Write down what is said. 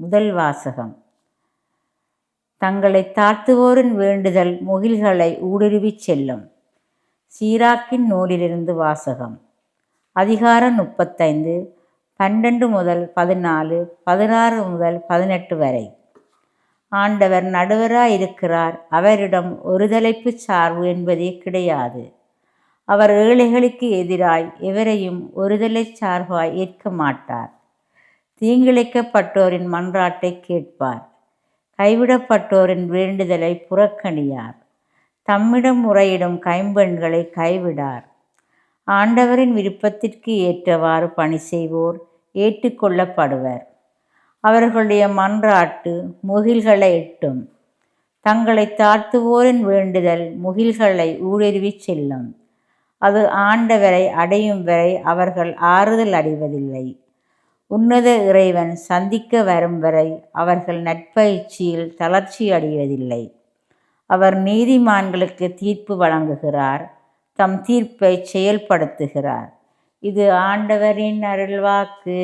முதல் வாசகம். தங்களை தாழ்த்துவோரின் வேண்டுதல் முகில்களை ஊடுருவிச் செல்லும். சீராக்கின் நூலிலிருந்து வாசகம். அதிகாரம் முப்பத்தைந்து பன்னெண்டு முதல் பதினாலு பதினாறு முதல் பதினெட்டு வரை. ஆண்டவர் நடுவராய் இருக்கிறார் அவரிடம் ஒரு தலைப்பு சார்பு என்பதே கிடையாது. அவர் ஏழைகளுக்கு எதிராய் எவரையும் ஒருதலை சார்பாய் ஏற்க மாட்டார். தீங்கிழைக்கப்பட்டோரின் மன்றாட்டை கேட்பார். கைவிடப்பட்டோரின் வேண்டுதலை புறக்கணியார். தம்மிடம் முறையிடும் கைம்பெண்களை கைவிடார். ஆண்டவரின் விருப்பத்திற்கு ஏற்றவாறு பணி செய்வோர் ஏற்றுக்கொள்ளப்படுவர். அவர்களுடைய மன்றாட்டு முகில்களை எட்டும். தங்களை தாழ்த்துவோரின் வேண்டுதல் முகில்களை ஊடுருவி செல்லும். அது ஆண்டவரை அடையும் வரை அவர்கள் ஆறுதல் அடைவதில்லை. உன்னத இறைவன் சந்திக்க வரும் வரை அவர்கள் நற்பயிற்சியில் தளர்ச்சி அடைவதில்லை. அவர் நீதிமான்களுக்கு தீர்ப்பு வழங்குகிறார் தம் தீர்ப்பை செயல்படுத்துகிறார். இது ஆண்டவரின் அருள்வாக்கு.